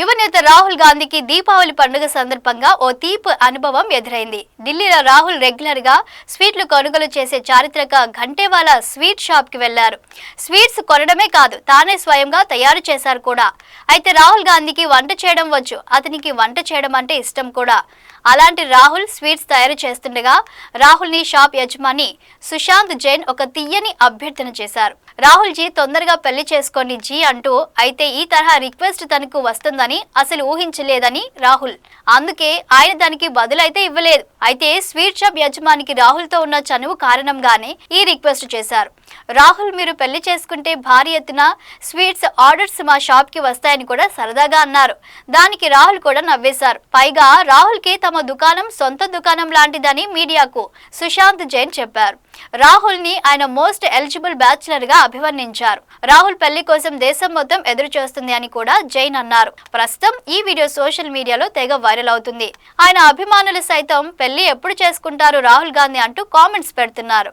యువనేత రాహుల్ గాంధీకి దీపావళి పండుగ సందర్భంగా ఓ తీపు అనుభవం ఎదురైంది. ఢిల్లీలో రాహుల్ రెగ్యులర్గా స్వీట్లు కొనుగోలు చేసే చారిత్రక ఘంటేవాలా స్వీట్ షాప్కి వెళ్ళారు. స్వీట్స్ కొనడమే కాదు తానే స్వయంగా తయారు చేశారు కూడా. అయితే రాహుల్ గాంధీకి వంట చేయడం వచ్చు అతనికి వంట చేయడం అంటే ఇష్టం కూడా. అలాంటి రాహుల్ స్వీట్స్ తయారు చేస్తుండగా రాహుల్ని షాప్ యజమాని సుశాంత్ జైన్ ఒక తీయని అభ్యర్థన చేశారు. రాహుల్ జీ తొందరగా పెళ్ళి చేసుకోండి జీ అంటూ అయితే ఈ తరహా రిక్వెస్ట్ తనకు వస్తుందని అసలు ఊహించలేదని రాహుల్. అందుకే ఆయన దానికి బదులైతే ఇవ్వలేదు. అయితే స్వీట్ షాప్ యజమానికి రాహుల్తో ఉన్న చనువు కారణంగానే ఈ రిక్వెస్ట్ చేశారు. రాహుల్ మీరు పెళ్ళి చేసుకుంటే భారీ ఎత్తున స్వీట్స్ ఆర్డర్స్ మా షాప్కి వస్తాయని కూడా సరదాగా అన్నారు. దానికి రాహుల్ కూడా నవ్వేశారు. పైగా రాహుల్కి తమ దుకాణం సొంత దుకాణం లాంటిదని మీడియాకు సుశాంత్ జైన్ చెప్పారు. రాహుల్ని ఆయన మోస్ట్ ఎలిజిబుల్ బ్యాచులర్గా అభివర్ణించారు. రాహుల్ పెళ్ళి కోసం దేశం మొత్తం ఎదురు చూస్తుంది అని కూడా జైన్ అన్నారు. ప్రస్తుతం ఈ వీడియో సోషల్ మీడియాలో తెగ వైరల్ అవుతుంది. ఆయన అభిమానులు సైతం పెళ్ళి ఎప్పుడు చేసుకుంటారు రాహుల్ గాంధీ అంటూ కామెంట్స్ పెడుతున్నారు.